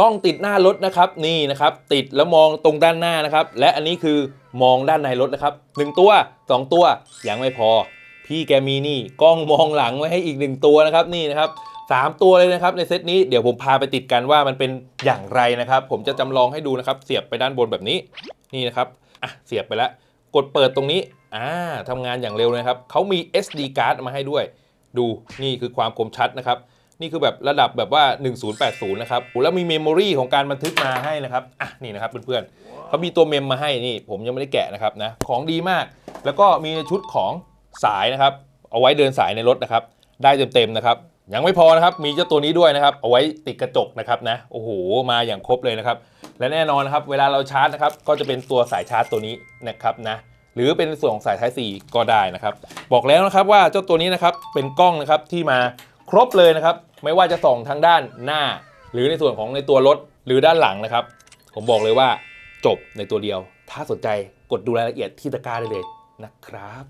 กล้องติดหน้ารถนะครับนี่นะครับติดแล้วมองตรงด้านหน้านะครับ และอันนี้คือมองด้านในรถนะครับหนึ่งตัวสองตัวยังไม่พอ พี่แกมีนี่กล้องมองหลังไว้ให้อีกหนึ่งตัวนะครับนี่นะครับสามตัวเลยนะครับในเซตนี้เดี๋ยวผมพาไปติดกันว่ามันเป็นอย่างไรนะครับ ผมจะจำลองให้ดูนะครับ เสียบไปด้านบนแบบนี้นี่นะครับอะเสียบไปแล้วกดเปิดตรงนี้อ่าทำงานอย่างเร็วเลยนะครับเขามี SD card มาให้ด้วย ดูนี่คือความคมชัดนะครับ นี่คือแบบระดับแบบว่า 1080 นะครับโอ้แล้วมีเมมโมรีของการบันทึกมาให้นะครับ อะ นี่นะครับเพื่อนๆเขามีตัวเมมมาให้นี่ ผมยังไม่ได้แกะนะครับนะ ของดีมาก แล้วก็มีชุดของสายนะครับ เอาไว้เดินสายในรถนะครับ ได้เต็มๆนะครับ ยังไม่พอนะครับ มีเจ้าตัวนี้ด้วยนะครับ เอาไว้ติดกระจกนะครับนะ โอ้โห มาอย่างครบเลยนะครับ และแน่นอนนะครับ เวลาเราชาร์จนะครับ ก็จะเป็นตัวสายชาร์จตัวนี้นะครับนะหรือเป็นส่วนของสาย Type C ก็ได้นะครับ บอกแล้วนะครับว่าเจ้าตัวนี้นะครับเป็นกล้องนะครับที่มา ครบเลยนะครับ ไม่ว่าจะส่องทางด้านหน้า หรือในส่วนของในตัวรถหรือด้านหลังนะครับ ผมบอกเลยว่าจบในตัวเดียว ถ้าสนใจกดดูรายละเอียดที่ตะกร้าได้เลยนะครับ